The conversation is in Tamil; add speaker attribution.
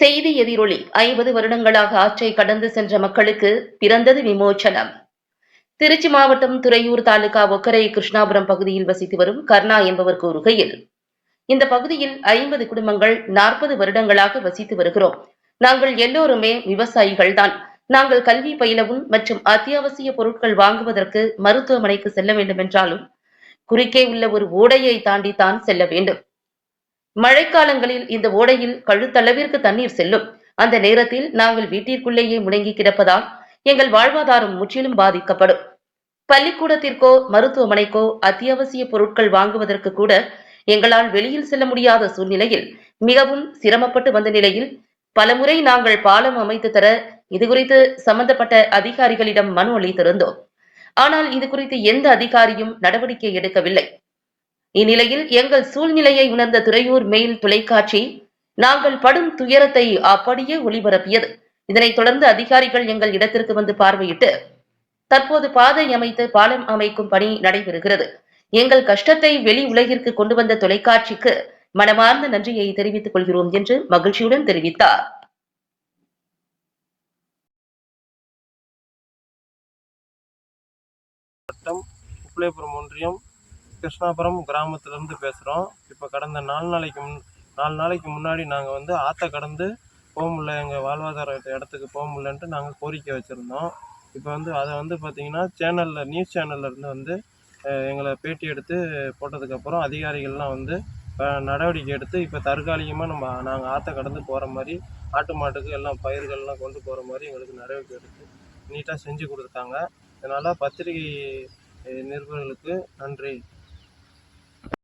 Speaker 1: செய்தி எதிரொலி ஐம்பது வருடங்களாக ஆற்றை கடந்து சென்ற மக்களுக்கு பிறந்தது விமோச்சனம். திருச்சி மாவட்டம் துறையூர் தாலுகா ஒக்கரை கிருஷ்ணாபுரம் பகுதியில் வசித்து வரும் கர்ணா என்பவர் கூறுகையில் இந்த பகுதியில் ஐம்பது குடும்பங்கள் நாற்பது வருடங்களாக வசித்து வருகிறோம். நாங்கள் எல்லோருமே விவசாயிகள் தான் நாங்கள் கல்வி பயிலவும் மற்றும் அத்தியாவசிய பொருட்கள் வாங்குவதற்கு மருத்துவமனைக்கு செல்ல வேண்டுமென்றாலும் குறுக்கே உள்ள ஒரு ஓடையை தாண்டித்தான் செல்ல வேண்டும். மழைக்காலங்களில் இந்த ஓடையில் கழுத்தளவிற்கு தண்ணீர் செல்லும். அந்த நேரத்தில் நாங்கள் வீட்டிற்குள்ளேயே முடங்கி கிடப்பதால் எங்கள் வாழ்வாதாரம் முற்றிலும் பாதிக்கப்படும். பள்ளிக்கூடத்திற்கோ மருத்துவமனைக்கோ அத்தியாவசிய பொருட்கள் வாங்குவதற்கு கூட எங்களால் வெளியில் செல்ல முடியாத சூழ்நிலையில் மிகவும் சிரமப்பட்டு வந்த நிலையில் பலமுறை நாங்கள் பாலம் அமைத்து தர இது குறித்து சம்பந்தப்பட்ட அதிகாரிகளிடம் மனு அளித்திருந்தோம். ஆனால் இது குறித்து எந்த அதிகாரியும் நடவடிக்கை எடுக்கவில்லை. இந்நிலையில் எங்கள் சூழ்நிலையை உணர்ந்த துறையூர் மெயில் தொலைக்காட்சி நாங்கள் படும் துயரத்தை அப்படியே ஒளிபரப்பியது. இதனைத் தொடர்ந்து அதிகாரிகள் எங்கள் இடத்திற்கு வந்து பார்வையிட்டு தற்போது பாதை அமைத்து பாலம் அமைக்கும் பணி நடைபெறுகிறது. எங்கள் கஷ்டத்தை வெளி உலகிற்கு கொண்டு வந்த தொலைக்காட்சிக்கு மனமார்ந்த நன்றியை தெரிவித்துக் கொள்கிறோம் என்று மகிழ்ச்சியுடன் தெரிவித்தார்.
Speaker 2: வட்டம் ஒன்றியம் கிருஷ்ணாபுரம் கிராமத்துலேருந்து பேசுகிறோம் இப்போ கடந்த நாலு நாளைக்கு முன் நாலு நாளைக்கு முன்னாடி நாங்கள் வந்து ஆற்றை கடந்து போக முடியல எங்கள் வாழ்வாதார இடத்துக்கு போக முடியலன்ட்டு நாங்கள் கோரிக்கை வச்சுருந்தோம். இப்போ வந்து அதை வந்து பார்த்திங்கன்னா சேனலில் நியூஸ் சேனல்லேருந்து வந்து எங்களை பேட்டி எடுத்து போட்டதுக்கப்புறம் அதிகாரிகள்லாம் வந்து நடவடிக்கை எடுத்து இப்போ தற்காலிகமாக நம்ம நாங்கள் ஆற்றை கடந்து போகிற மாதிரி ஆட்டு மாட்டுக்கு எல்லாம் பயிர்கள்லாம் கொண்டு போகிற மாதிரி எங்களுக்கு நடவடிக்கை எடுத்து நீட்டாக செஞ்சு கொடுத்தாங்க இதனால் பத்திரிகை நிருபர்களுக்கு நன்றி.